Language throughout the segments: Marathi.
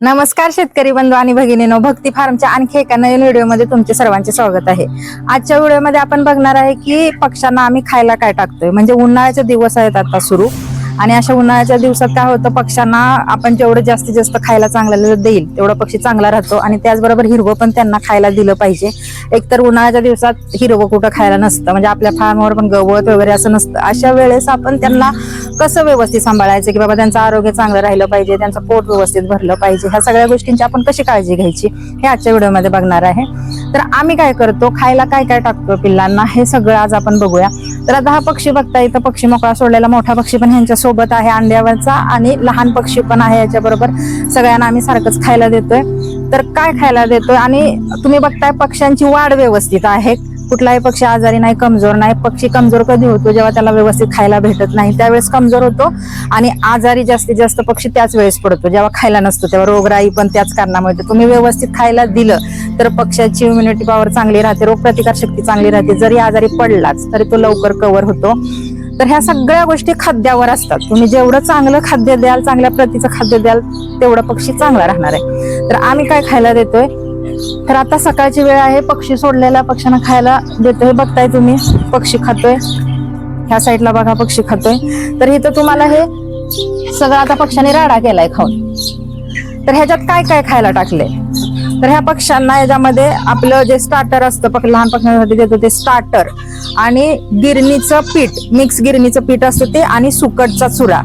नमस्कार शेतकरी बंधू आणि भगिनीनो भक्ती फार्मच्या आणखी एका नवीन व्हिडिओमध्ये तुमचे सर्वांचे स्वागत आहे. आजच्या व्हिडिओमध्ये आपण बघणार आहे की पक्ष्यांना आम्ही खायला काय टाकतोय? म्हणजे उन्हाळ्याचे दिवस आहेत आता सुरू. आणि अशा उन्हाळ्याच्या दिवसात काय होतं पक्ष्यांना आपण जेवढं जास्तीत जास्त खायला चांगलं देईल तेवढं पक्षी चांगला राहतो. आणि त्याचबरोबर हिरवं पण त्यांना खायला दिलं पाहिजे. एकतर उन्हाळ्याच्या दिवसात हिरवं कुठं खायला नसतं. म्हणजे आपल्या फार्मवर पण गवत वगैरे असं नसतं. अशा वेळेस आपण त्यांना कसं व्यवस्थित सांभाळायचं की बाबा त्यांचं आरोग्य चांगलं राहिलं पाहिजे त्यांचं पोट व्यवस्थित भरलं पाहिजे ह्या सगळ्या गोष्टींची आपण कशी काळजी घ्यायची हे आजच्या व्हिडिओमध्ये बघणार आहे. तर आम्ही काय करतो खायला काय काय टाकतो पिल्लांना हे सगळं आज आपण बघूया. तर आता हा पक्षी बघता इथं पक्षी मोकळा सोडलेला मोठा पक्षी पण ह्यांच्या सोबत आहे अंड्यावरचा आणि लहान पक्षी पण आहे याच्याबरोबर. सगळ्यांना आम्ही सारखंच खायला देतोय. तर काय खायला देतोय? आणि तुम्ही बघताय पक्ष्यांची वाढ व्यवस्थित आहे. कुठलाही पक्षी आजारी नाही कमजोर नाही. पक्षी कमजोर कधी होतो जेव्हा त्याला व्यवस्थित खायला भेटत नाही? त्यावेळेस कमजोर होतो आणि आजारी जास्तीत जास्त पक्षी त्याच वेळेस पडतो. जेव्हा खायला नसतो तेव्हा रोगराई पण त्याच कारणामुळे तुम्ही व्यवस्थित खायला दिलं तर पक्षाची इम्युनिटी पॉवर चांगली राहते रोगप्रतिकार शक्ती चांगली राहते. जरी आजारी पडलाच तरी तो लवकर कव्हर होतो. तर ह्या सगळ्या गोष्टी खाद्यावर असतात. तुम्ही जेवढं चांगलं खाद्य द्याल चांगल्या प्रतीचं खाद्य द्याल तेवढं पक्षी चांगला राहणार आहे. तर आम्ही काय खायला देतोय? तर आता सकाळची वेळ आहे पक्षी सोडलेला पक्ष्यांना खायला देतोय. बघताय तुम्ही पक्षी खातोय. ह्या साईडला बघा पक्षी खातोय. तर इथं तुम्हाला हे सगळं आता पक्ष्यांनी राडा केलाय खाऊन. तर ह्याच्यात काय काय खायला टाकले तर ह्या पक्ष्यांना याच्यामध्ये आपलं जे स्टार्टर असतं लहान पक्ष्यांसाठी देतो ते स्टार्टर आणि गिरणीचं पीठ मिक्स गिरणीचं पीठ असतं ते आणि सुकटचा चुरा.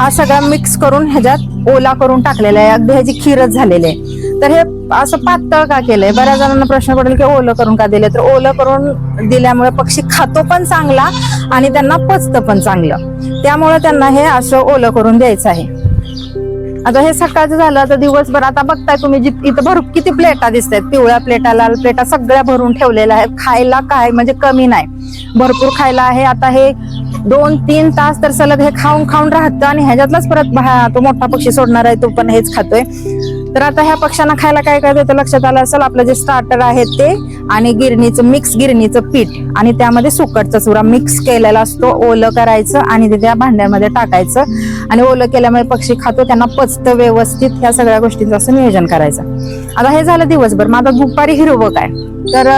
हा सगळा मिक्स करून ह्याच्यात ओला करून टाकलेला आहे. अगदी ह्याची खीरच झालेली आहे. तर हे असं पातळ का केलंय? बऱ्याच जणांना प्रश्न पडेल की ओलं करून का दिले तर ओलं करून दिल्यामुळे पक्षी खातो पण चांगला आणि त्यांना पचतं पण चांगलं. त्यामुळे त्यांना हे असं ओलं करून द्यायचं आहे. आता हे सकाळचं झालं आता दिवसभर आता बघताय तुम्ही इथं भर किती प्लेटा दिसत आहेत पिवळ्या प्लेटा लाल प्लेटा सगळ्या भरून ठेवलेल्या आहेत. खायला काय? म्हणजे कमी नाही. भरपूर खायला आहे. आता हे दोन तीन तास तर सलग हे खाऊन खाऊन राहतं आणि ह्याच्यातलाच परत तो मोठा पक्षी सोडणार आहे तो पण हेच खातोय. तर आता ह्या पक्ष्यांना खायला काय काय देतं लक्षात आलं असेल? आपलं जे स्टार्टर आहे ते आणि गिरणीचं मिक्स गिरणीचं पीठ आणि त्यामध्ये सुकटचा चुरा मिक्स केलेला असतो. ओलं करायचं आणि ते त्या भांड्यामध्ये टाकायचं. आणि ओलं केल्यामुळे पक्षी खातो त्यांना पचतं व्यवस्थित. ह्या सगळ्या गोष्टींचं असं नियोजन करायचं. आता हे झालं दिवसभर. मग आता दुपारी हिरवं काय? तर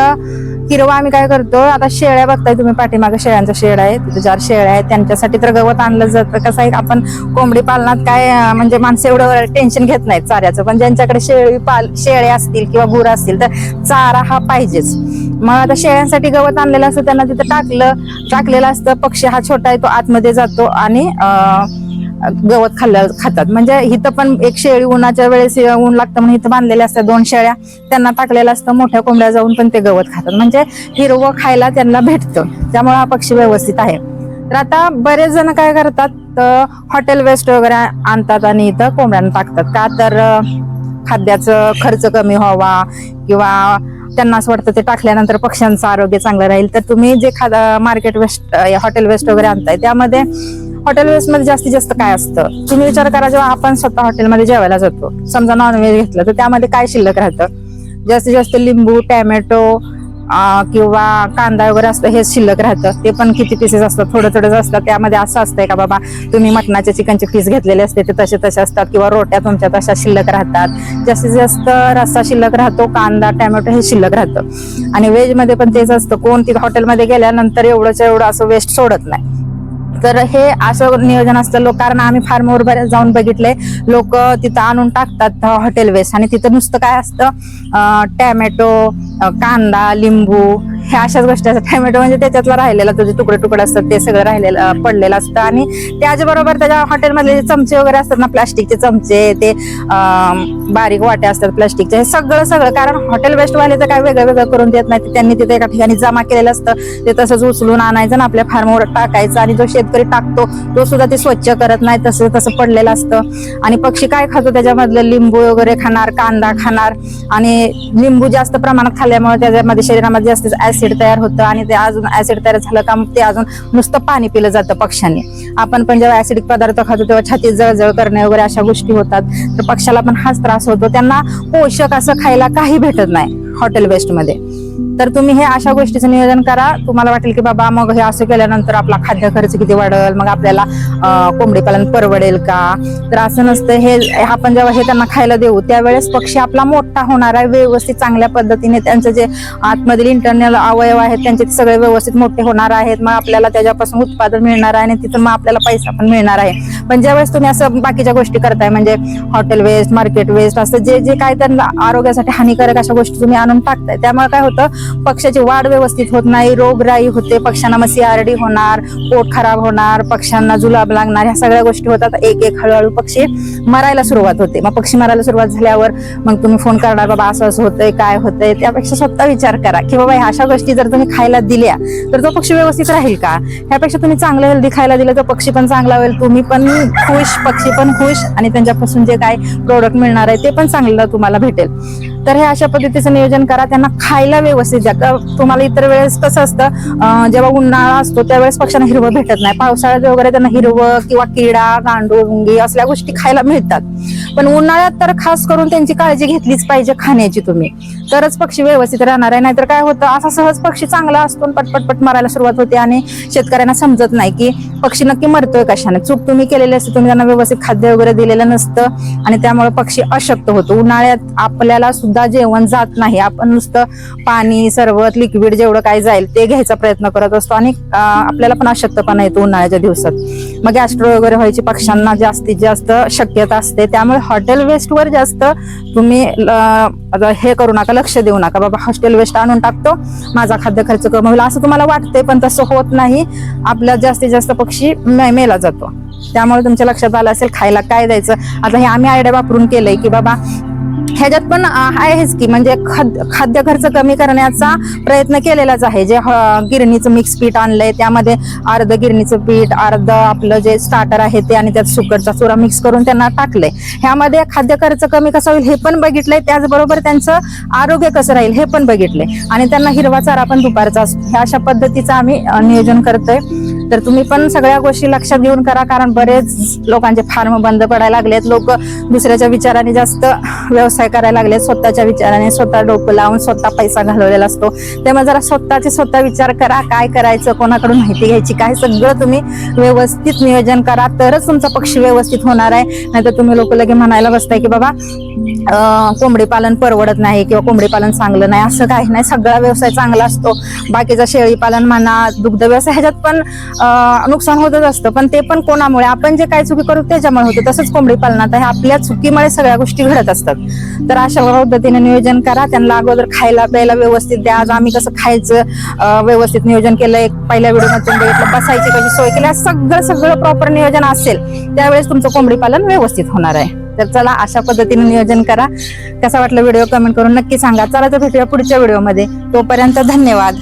किरवा हिरवा आम्ही काय करतो आता शेळ्या बघताय तुम्ही पाठीमागे शेळ्यांचा शेड आहे तिथे चार शेळ्या आहेत त्यांच्यासाठी तर गवत आणलं जातं. कसं आहे आपण कोंबडी पालनात काय म्हणजे माणसं एवढं टेन्शन घेत नाहीत चाऱ्याचं. पण ज्यांच्याकडे शेळी पाल शेळ्या असतील किंवा गुरं असतील तर चारा हा पाहिजेच. मग आता शेळ्यांसाठी गवत आणलेलं असतं त्यांना तिथं टाकलं टाकलेलं असतं पक्षी हा छोटा आहे तो आतमध्ये जातो आणि अं, गवत खाल्लं खातात. म्हणजे इथं पण एक शेळी उन्हाच्या वेळेस ऊन लागतं म्हणून इथं बांधलेल्या असतात दोन शेळ्या. त्यांना टाकलेलं असतं मोठ्या कोंबड्या जाऊन पण ते गवत खातात. म्हणजे हिरवं खायला त्यांना भेटतं. त्यामुळे हा पक्षी व्यवस्थित आहे. तर आता बरेच जण काय करतात हॉटेल वेस्ट वगैरे आणतात आणि इथं कोंबड्यांना टाकतात. का तर खाद्याचं खर्च कमी व्हावा किंवा त्यांना असं वाटतं ते टाकल्यानंतर पक्ष्यांचं आरोग्य चांगलं राहील. तर तुम्ही जे खादा मार्केट वेस्ट हॉटेल वेस्ट वगैरे आणताय त्यामध्ये हॉटेल मध्ये जास्तीत जास्त काय असतं? तुम्ही विचार करा जेव्हा आपण स्वतः हॉटेलमध्ये जेवायला जातो. समजा नॉनव्हेज घेतलं तर त्यामध्ये काय शिल्लक राहतं? जास्तीत जास्त लिंबू टॅमॅटो किंवा कांदा वगैरे असतं हे शिल्लक राहतं. ते पण किती पीसेस असतात? थोडं थोडंच असतात. त्यामध्ये असं असतंय का बाबा तुम्ही मटणाचे चिकनचे पीस घेतलेले असते ते तसे तसे असतात किंवा रोट्या तुमच्या तशा शिल्लक राहतात. जास्तीत जास्त रस्सा शिल्लक राहतो कांदा टॅमॅटो हे शिल्लक राहतं. आणि व्हेजमध्ये पण तेच असतं. कोण तिथं हॉटेलमध्ये गेल्यानंतर एवढंच एवढं असं वेस्ट सोडत नाही. तर हे असं नियोजन असतं. लोक कारण आम्ही फार्मवर बऱ्याच जाऊन बघितले. लोक तिथं आणून टाकतात हॉटेल वेस्ट आणि तिथं नुसतं काय असतं टॅमॅटो कांदा लिंबू ह्या अशाच गोष्टी असतात. टॅमॅटो म्हणजे त्याच्यातला राहिलेला तुझे तुकडे तुकडे असतात ते सगळं राहिलेलं पडलेलं असतं. आणि त्याचबरोबर त्याच्या हॉटेलमधले जे चमचे वगैरे असतात ना प्लास्टिकचे चमचे ते बारीक वाट्या असतात प्लास्टिकचे. हे सगळं सगळं कारण हॉटेल वेस्टवाले तर काय वेगळं वेगळं करून देत नाही त्यांनी तिथे एका ठिकाणी जमा केलेलं असतं. ते तसंच उचलून आणायचं ना आपल्या फार्मवर टाकायचं. आणि जो शेतकरी टाकतो तो सुद्धा ते स्वच्छ करत नाही. तसं तसं पडलेलं असतं. आणि पक्षी काय खातो त्याच्यामधलं? लिंबू वगैरे खाणार कांदा खाणार. आणि लिंबू जास्त प्रमाणात खाल्ल्यामुळे त्याच्यामध्ये शरीरामध्ये जास्त ऍसिड तयार होतं आणि ते अजून ऍसिड तयार झालं का मग ते अजून नुसतं पाणी पिलं जातं पक्ष्यांनी. आपण पण जेव्हा ऍसिडिक पदार्थ खातो तेव्हा छातीत जळजळ करणे वगैरे अशा गोष्टी होतात. तर पक्षाला पण हाच त्रास होतो. त्यांना पोषक असं खायला काही भेटत नाही हॉटेल वेस्टमध्ये मध्ये. तर तुम्ही हे अशा गोष्टीचं नियोजन करा. तुम्हाला वाटेल की बाबा मग हे असं केल्यानंतर आपला खाद्य खर्च किती वाढेल मग आपल्याला कोंबडी पालन परवडेल का? तर असं नसतं. हे आपण जेव्हा हे त्यांना खायला देऊ त्यावेळेस पक्षी आपला मोठा होणार आहे व्यवस्थित चांगल्या पद्धतीने त्यांचं जे आतमधील इंटरनल अवयव आहेत त्यांचे सगळे व्यवस्थित मोठे होणार आहेत. मग आपल्याला त्याच्यापासून उत्पादन मिळणार आहे आणि तिथून मग आपल्याला पैसा पण मिळणार आहे. पण ज्यावेळेस तुम्ही असं बाकीच्या गोष्टी करताय म्हणजे हॉटेल वेस्ट मार्केट वेस्ट असं जे जे काय त्यांना आरोग्यासाठी हानिकारक अशा गोष्टी तुम्ही आणून टाकताय त्यामुळे काय होतं? पक्ष्याची वाढ व्यवस्थित होत नाही रोगराई होते पक्ष्यांना मग सीआरडी होणार पोट खराब होणार पक्ष्यांना जुलाब लागणार ह्या सगळ्या गोष्टी होतात. एक एक हळूहळू पक्षी मरायला सुरुवात होते. मग पक्षी मरायला सुरुवात झाल्यावर मग तुम्ही फोन करणार बाबा असं असं होतंय काय होतंय? त्यापेक्षा स्वतः विचार करा की बाबा ह्या अशा गोष्टी जर तुम्ही खायला दिल्या तर तो पक्षी व्यवस्थित राहील का? ह्यापेक्षा तुम्ही चांगलं हेल्दी खायला दिलं तर पक्षी पण चांगला होईल तुम्ही पण खुश पक्षी पण खुश आणि त्यांच्यापासून जे काय प्रोडक्ट मिळणार आहे ते पण चांगलं तुम्हाला भेटेल. तर हे अशा पद्धतीचं नियोजन करा. त्यांना खायला व्यवस्थित द्या. का तुम्हाला इतर वेळेस कसं असतं जेव्हा उन्हाळा असतो त्यावेळेस पक्ष्यांना हिरवं भेटत नाही. पावसाळ्यात वगैरे त्यांना हिरवं किंवा किडा गांडूळ मुंगी असल्या गोष्टी खायला मिळतात. पण उन्हाळ्यात तर खास करून त्यांची काळजी घेतलीच पाहिजे खाण्याची तुम्ही. तरच पक्षी व्यवस्थित राहणार आहे. नाहीतर काय होतं असा सहज पक्षी चांगला असतो आणि पटपट मारायला सुरुवात होते आणि शेतकऱ्यांना समजत नाही की पक्षी नक्की मरतोय कशाने. चूक तुम्ही केलेली असते तुम्ही त्यांना व्यवस्थित खाद्य वगैरे दिलेलं नसतं आणि त्यामुळे पक्षी अशक्त होतो. उन्हाळ्यात आपल्याला सुद्धा जेवण जात नाही. आपण नुसतं पाणी सरबत लिक्विड जेवढं काय जाईल ते घ्यायचा प्रयत्न करत असतो आणि आपल्याला पण अशक्तपणा येतो उन्हाळ्याच्या दिवसात. मग गॅस्ट्रो वगैरे व्हायची पक्ष्यांना जास्तीत जास्त शक्यता असते. त्यामुळे हॉटेल वेस्टवर जास्त तुम्ही आता हे करू नका लक्ष देऊ नका. बाबा हॉस्टेल वेस्ट आणून टाकतो माझा खाद्य खर्च कमी होईल असं तुम्हाला वाटते पण तसं होत नाही. आपला जास्तीत जास्त पक्षी मे- मेला जातो. त्यामुळे तुमच्या लक्षात आलं असेल खायला काय द्यायचं? आता हे आम्ही आयडिया वापरून केलंय की बाबा ह्याच्यात पण आहेच की म्हणजे खाद्य खर्च कमी करण्याचा प्रयत्न केलेलाच आहे. जे गिरणीचं मिक्स पीठ आणलंय त्यामध्ये अर्ध गिरणीचं पीठ अर्ध आपलं जे स्टार्टर आहे ते आणि त्यात सुकरचा चुरा मिक्स करून त्यांना टाकलंय. ह्यामध्ये खाद्य खर्च कमी कसा होईल हे पण बघितलंय. त्याचबरोबर त्यांचं आरोग्य कसं राहील हे पण बघितलंय. आणि त्यांना हिरवा चारा पण दुपारचा असतो. ह्या अशा पद्धतीचं आम्ही नियोजन करतोय. तर तुम्ही पण सगळ्या गोष्टी लक्षात घेऊन करा कारण बरेच लोकांचे फार्म बंद पडायला लागलेत. लोक दुसऱ्याच्या विचाराने जास्त व्यवसाय करायला लागलेत. स्वतःच्या विचाराने स्वतः डोकं लावून स्वतः पैसा घालवलेला असतो. त्यामुळे जरा स्वतःचे स्वतः विचार करा काय करायचं कोणाकडून माहिती घ्यायची काय सगळं तुम्ही व्यवस्थित नियोजन करा तरच तुमचा पक्षी व्यवस्थित होणार आहे. नाहीतर तुम्ही लोक लगे म्हणायला बसताय की बाबा कोंबडी पालन परवडत नाही किंवा कोंबडी पालन चांगलं नाही असं काही नाही. सगळा व्यवसाय चांगला असतो. बाकीचा शेळी पालन म्हणा दुग्ध व्यवसाय ह्याच्यात पण नुकसान होतच असतं. पण ते पण कोणामुळे? आपण जे काय चुकी करू त्याच्यामुळे होतं. तसंच कोंबडी पालनात आहे. आपल्या चुकीमुळे सगळ्या गोष्टी घडत असतात. तर अशा पद्धतीने नियोजन करा. त्यांना अगोदर खायला प्यायला व्यवस्थित द्या. आज आम्ही कसं खायचं व्यवस्थित नियोजन केलं. एक पहिल्या व्हिडिओमध्ये बसायची कशी सोय केली. सगळं सगळं प्रॉपर नियोजन असेल. त्यावेळेस तुमचं कोंबडी पालन व्यवस्थित होणार आहे. तर चला अशा पद्धतीने नियोजन करा. कसा वाटलं व्हिडिओ कमेंट करून नक्की सांगा. चला तर भेटूया पुढच्या व्हिडिओमध्ये. तोपर्यंत धन्यवाद.